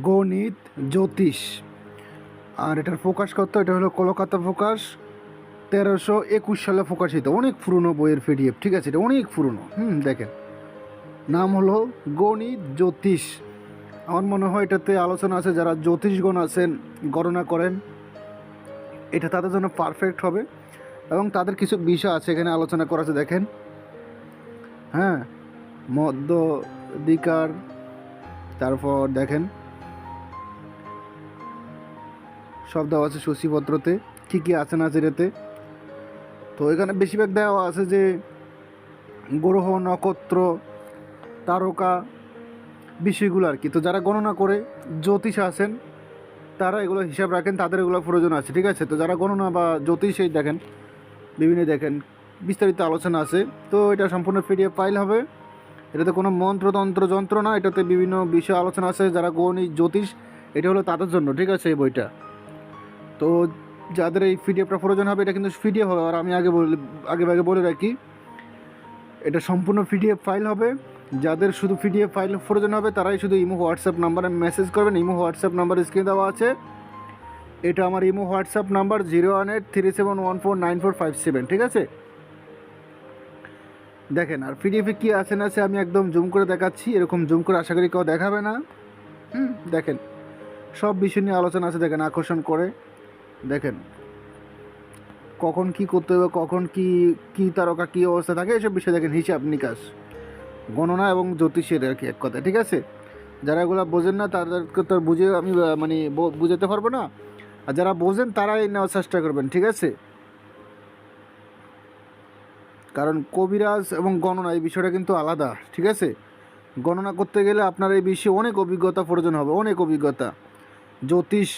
গণিত, জ্যোতিষ। আর এটার ফোকাস কত? এটা হলো কলকাতা ফোকাস, তেরোশো একুশ সালে প্রকাশিত অনেক পুরনো বইয়ের পিডিএফ, ঠিক আছে? এটা অনেক পুরনো। হুম, দেখেন। নাম হলো গণিত, জ্যোতিষ। আমার মনে হয় এটাতে আলোচনা আছে যারা জ্যোতিষগণ আছেন, গণনা করেন, এটা তাদের জন্য পারফেক্ট হবে। এবং তাদের কিছু বিষয় আছে এখানে আলোচনা করা আছে, দেখেন। হ্যাঁ মধ্যদিকার তারপর দেখেন সব দেওয়া আছে সূচিপত্রতে, কী কী আছে না আছে তো এখানে বেশিরভাগ দেওয়া আছে যে গ্রহ, নক্ষত্র, তারকা, বিষয়গুলো আর কি। তো যারা গণনা করে জ্যোতিষ আছেন, তারা এগুলো হিসাব রাখেন, তাদের এগুলো প্রয়োজন আছে, ঠিক আছে? তো যারা গণনা বা জ্যোতিষই দেখেন, বিভিন্ন দেখেন, বিস্তারিত আলোচনা আছে। তো এটা সম্পূর্ণ পিডিএফ ফাইল হবে। এটাতে কোনো মন্ত্রতন্ত্র যন্ত্র না, এটাতে বিভিন্ন বিষয় আলোচনা আছে, যারা গণিত, জ্যোতিষ, এটা হলো তাদের জন্য, ঠিক আছে, এই বইটা? তো যাদের এই পিডিএফটা প্রয়োজন হবে, এটা কিন্তু পিডিএফ হবে। আর আমি আগে বলে, আগে আগে বলে রাখি, এটা সম্পূর্ণ পিডিএফ ফাইল হবে। যাদের শুধু পিডিএফ ফাইল প্রয়োজন হবে, তারাই শুধু ইমো, হোয়াটসঅ্যাপ নাম্বারে মেসেজ করবেন। ইমো, হোয়াটসঅ্যাপ নাম্বার স্ক্রিনে দেওয়া আছে। এটা আমার imo, WhatsApp number zero one eight three seven one four nine four five seven, ঠিক আছে? দেখেন, আর পিডিএফে কী আছে না আছে আমি একদম জুম করে দেখাচ্ছি। এরকম জুম করে আশা করি কেউ দেখাবে না। হুম, দেখেন, সব বিষয় নিয়ে আলোচনা আছে, দেখেন, আকর্ষণ করে। দেখেন, কখন কি করতে হবে, কখন কি কি তারকা, কী অবস্থা থাকে, এসব বিষয়ে দেখেন, হিসাব নিকাশ, গণনা এবং জ্যোতিষের আর কি এক কথা, ঠিক আছে? যারা এগুলো বোঝেন না, তাদেরকে তো বুঝে আমি মানে বুঝাতে পারব না। আর যারা বোঝেন, তারাই নেওয়ার চেষ্টা করবেন, ঠিক আছে? কারণ কবিরাজ এবং গণনা এই বিষয়টা কিন্তু আলাদা, ঠিক আছে? গণনা করতে গেলে আপনার এই বিষয়ে অনেক অভিজ্ঞতা প্রয়োজন হবে, অনেক অভিজ্ঞতা। জ্যোতিষ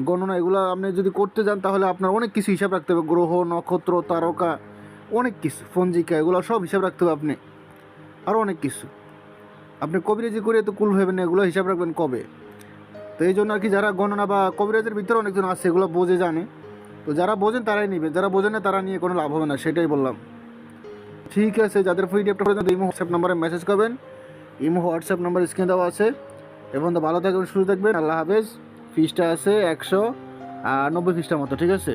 গণনা এগুলো আপনি যদি করতে যান, তাহলে আপনার অনেক কিছু হিসাব রাখতে হবে। গ্রহ, নক্ষত্র, তারকা, অনেক কিছু, পঞ্জিকা, এগুলো সব হিসাব রাখতে হবে আপনি। আরও অনেক কিছু। আপনি কবিরাজি করে তো কুল ভেবেন না, এগুলো হিসাব রাখবেন কবে? তো এই জন্য আর কি যারা গণনা বা কবিরাজের ভিতরে অনেকজন আছে, এগুলো বোঝে, জানে। তো যারা বোঝেন, তারাই নেবে। যারা বোঝেন না, তারা নিয়ে কোনো লাভ হবে না, সেটাই বললাম। ঠিক আছে, যাদের পিডিএফটা পর্যন্ত ইমো হোয়াটসঅ্যাপ নাম্বারে মেসেজ করবেন, ইমো হোয়াটসঅ্যাপ নাম্বার স্ক্রিনে দেওয়া আছে। এবং তো ভালো থাকবেন, সুস্থ থাকবেন, আল্লাহ হাফেজ। ফিসটা আছে একশো নব্বই ফিসটার মতো ঠিক আছে?